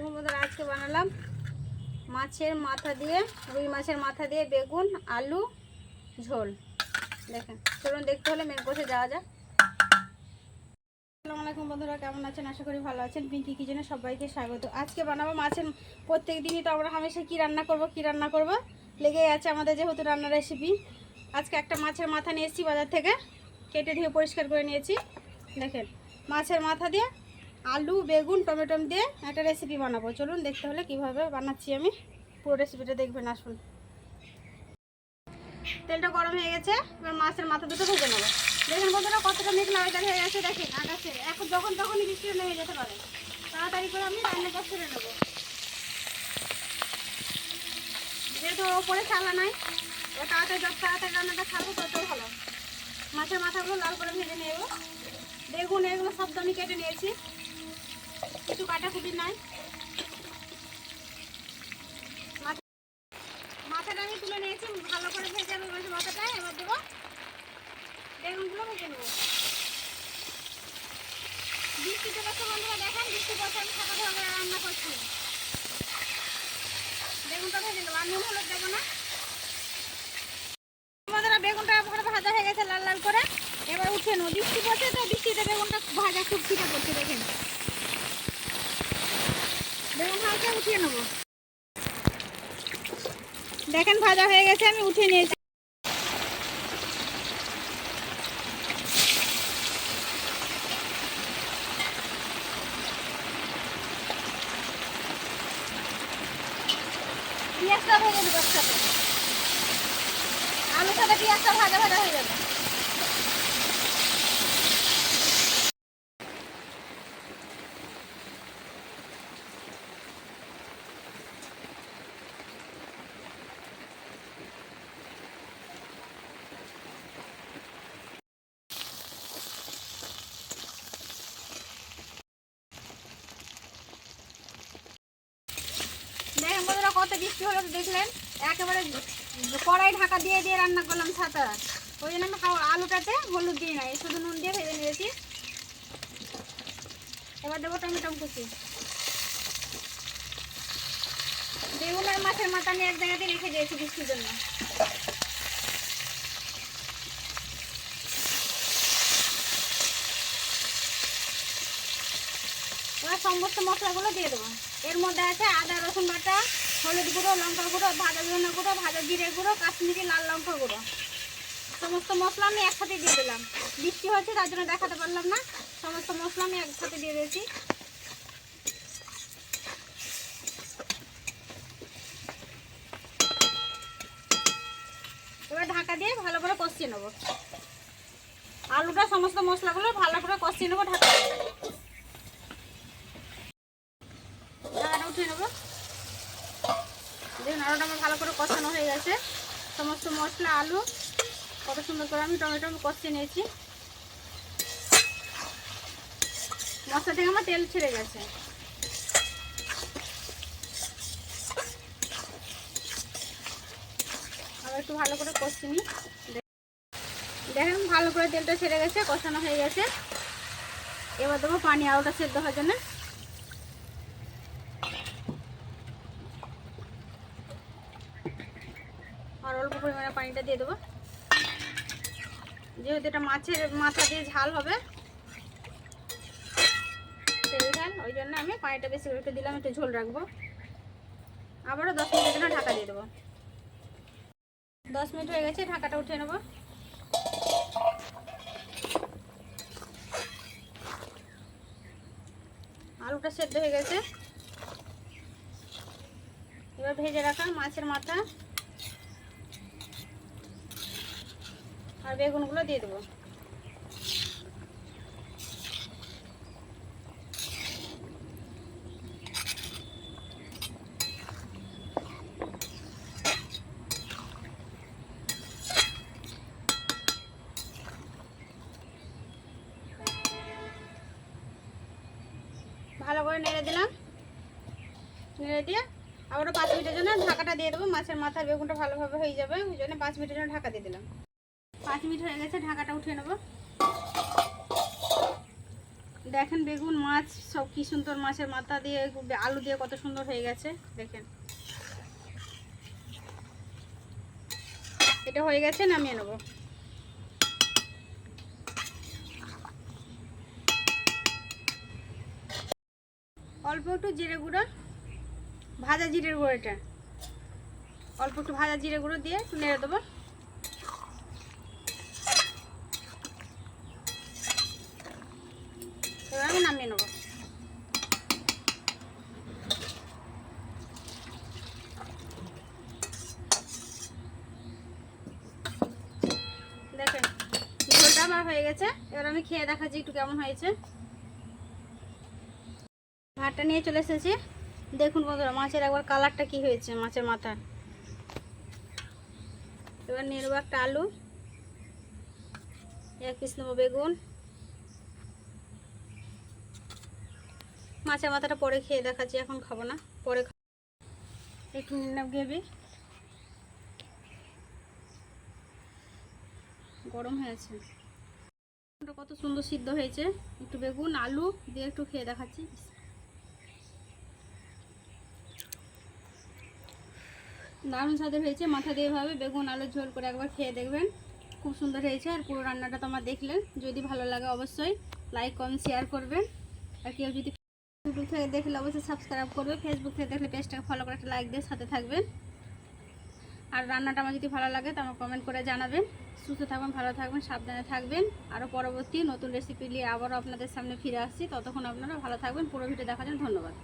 দেখুন বন্ধুরা আজকে বানালাম। মাছের মাথা দিয়ে, রুই মাছের মাথা দিয়ে বেগুন, আলু, ঝোল। দেখেন, চলুন দেখতে হলে মেন কোষে যাওয়া যাক। আসসালামু আলাইকুম বন্ধুরা, কেমন আছেন? আশা করি ভালো আছেন। পিঙ্কি কিচেনে সবাইকে স্বাগত। আজকে বানাবো মাছের প্রত্যেক দিনই তো আমরা হামেশা কী রান্না করব, কী রান্না করব? লেগেই আছে আমাদের যেহেতু রান্নার রেসিপি আজকে একটা মাছের মাথা নিয়ে এসেছি বাজার থেকে। কেটে ধুয়ে পরিষ্কার করে নিয়েছি। দেখেন, মাছের মাথা দিয়ে আলু, বেগুন, টমেটো দিয়ে একটা রেসিপি বানাবো। চলুন দেখতে হলে কীভাবে বানাচ্ছি আমি। পুরো রেসিপিটা দেখবেন, আসুন। তেলটা গরম হয়ে গেছে, এবার মাছের মাথা দুটো ভেজে নেব। দেখেন বন্ধুরা, কতটা মেঘলা ওয়েদার হয়ে গেছে, দেখেন, আকাশে। এখন যখন তখনই বৃষ্টি নেমে যেতে পারে। তাড়াতাড়ি করে আমি রান্না কাজ করে নেব। যেহেতু ওপরে চালা নাই তাড়াতাড়ি যত তাড়াতাড়ি রান্নাটা খাব, তত ভালো। মাছের মাথাগুলো লাল করে ভেজে নেব। বেগুন, এগুলো সব আমি কেটে নিয়েছি। কিছু কাটাকুটি নাই। মাথা- মাথাটা আমি তুলে নিয়েছি, ভালো করে ভেজে আমি মাথাটা এবার দেবো। বেগুনগুলো ভেজে নেব। বৃষ্টি চলেছে বন্ধুরা দেখেন, বৃষ্টি পড়ছে, আমি সাদা ধরে রান্না করছি। বেগুনটা ভেজে নেব, আর নুন, হলুদ দেবো না। বন্ধুরা বেগুনটা পুরো ভাজা হয়ে গেছে লাল লাল করে। এবার উঠে নেব। বৃষ্টি পড়ছে তো, বৃষ্টিতে বেগুনটা ভাজা খুব ছিটে পড়ছে দেখেন বেগুন ভাজা উঠিয়ে নেব। দেখেন, ভাজা হয়ে গেছে, আমি উঠিয়ে নিয়েছি। পেঁয়াজটা দেবো একসাথে। আলুর সাথে পেঁয়াজটা ভাজা ভাজা হয়ে যাবে। কত বৃষ্টি হলো দেখলেন, একেবারে কড়াই ঢাকা দিয়ে দিয়ে রান্না করলাম ছাতা ওই জন্য আমি আলুটাতে হলুদ দিই নাই, শুধু নুন দিয়ে ভেজে নিয়েছি। এবার দেবো টমেটো কুচি। বেগুন আর মাছের মাথা আমি এক জায়গাতে রেখে দিয়েছি বৃষ্টির জন্য। এবার সমস্ত মশলাগুলো দিয়ে দেবো। এর মধ্যে আছে আদা, রসুন বাটা হলুদ গুঁড়ো লঙ্কা গুঁড়ো, ভাজা ধনে গুঁড়ো, ভাজা জিরে গুঁড়ো, কাশ্মীরি লাল লঙ্কা গুঁড়ো। সমস্ত মশলা আমি একসাথে দিয়ে দিলাম। বৃষ্টি হচ্ছে তার জন্য দেখাতে পারলাম না। সমস্ত মশলা আমি একসাথে দিয়ে দিয়েছি। এবার ঢাকা দিয়ে ভালো করে কষিয়ে নেব। আলুটা সমস্ত মশলাগুলো ভালো করে কষিয়ে নেব ঢাকা ঢাকাটা উঠিয়ে নেব। দেখুন, আলুটা আমার ভালো করে কষানো হয়ে গেছে। সমস্ত মশলা, আলু, কত সুন্দর করে আমি টমেটো কষিয়ে নিয়েছি। মশলা থেকে আমার তেল ছেড়ে গেছে। আবার একটু ভালো করে কষি নিই। দেখেন, ভালো করে তেলটা ছেড়ে গেছে, কষানো হয়ে গেছে। এবার দেবো পানি আলুটা সেদ্ধ হওয়ার জন্য। পরিমাণে পানিটা দিয়ে দেবো। যেহেতু এটা মাছের মাথা দিয়ে ঝাল হবে, তেল ঝাল, ওই জন্য আমি পানিটা বেশি করে দিলাম, একটু ঝোল রাখব। আবারও দশ মিনিটের জন্য ঢাকা দিয়ে দেবো। দশ মিনিট হয়ে গেছে, ঢাকাটা উঠিয়ে নেব। আলুটা সেদ্ধ হয়ে গেছে। এবার ভেজে রাখা মাছের মাথা। আর বেগুনগুলো দিয়ে দেবো। ভালো করে নেড়ে দিলাম। নেড়ে দিয়ে আবারও পাঁচ মিনিটের জন্য ঢাকাটা দিয়ে দেবো। মাছের মাথার বেগুনটা ভালোভাবে হয়ে যাবে, ওই জন্য পাঁচ মিনিটের জন্য ঢাকা দিয়ে দিলাম। পাঁচ মিনিট হয়ে গেছে, ঢাকাটা উঠিয়ে নেব। দেখেন বেগুন মাছ, সব কি সুন্দর মাছের মাথা দিয়ে, আলু দিয়ে কত সুন্দর হয়ে গেছে, দেখেন। এটা হয়ে গেছে, নামিয়ে নেব। অল্প একটু জিরে গুঁড়ো, ভাজা জিরের গুঁড়ো এটা অল্প একটু ভাজা জিরে গুঁড়ো দিয়ে একটু নেড়ে দেবো এবার আমি নামিয়ে নেব দেখেন ঝোলটা আমার হয়ে গেছে। এবার আমি খেয়ে দেখাচ্ছি একটু কেমন হয়েছে। ভাতটা নিয়ে চলে এসেছি। দেখুন বন্ধুরা, মাছের একবার কালারটা কি হয়েছে, মাছের মাথা এবার নিয়ে নেব একটা আলু, এক পিস নেব বেগুন। মাছের মাথাটা পরে খেয়ে দেখাচ্ছি, এখন খাব না, পরে একটু নেব গ্রেভি। গরম হয়েছে। কত সুন্দর সিদ্ধ হয়েছে। একটু বেগুন, আলু দিয়ে একটু খেয়ে দেখাচ্ছি। দারুণ স্বাদের হয়েছে। মাথা দিয়ে ভাবে বেগুন আলুর ঝোল করে একবার খেয়ে দেখবেন। খুব সুন্দর হয়েছে আর পুরো রান্নাটা তোমার দেখলেন। যদি ভালো লাগে অবশ্যই লাইক কমেন্ট শেয়ার করবেন। আর কেউ যদি ইউটিউব থেকে দেখলে অবশ্যই সাবস্ক্রাইব করবে। ফেসবুক থেকে দেখলে পেজটাকে ফলো করে একটা লাইক দিয়ে সাথে থাকবেন। আর রান্নাটা আমার যদি ভালো লাগে তো আমার কমেন্ট করে জানাবেন। সুস্থ থাকবেন, ভালো থাকবেন, সাবধানে থাকবেন। আরও পরবর্তী নতুন রেসিপি নিয়ে আবারও আপনাদের সামনে ফিরে আসছি। ততক্ষণ আপনারা ভালো থাকবেন। পুরো ভিডিও দেখার জন্য ধন্যবাদ।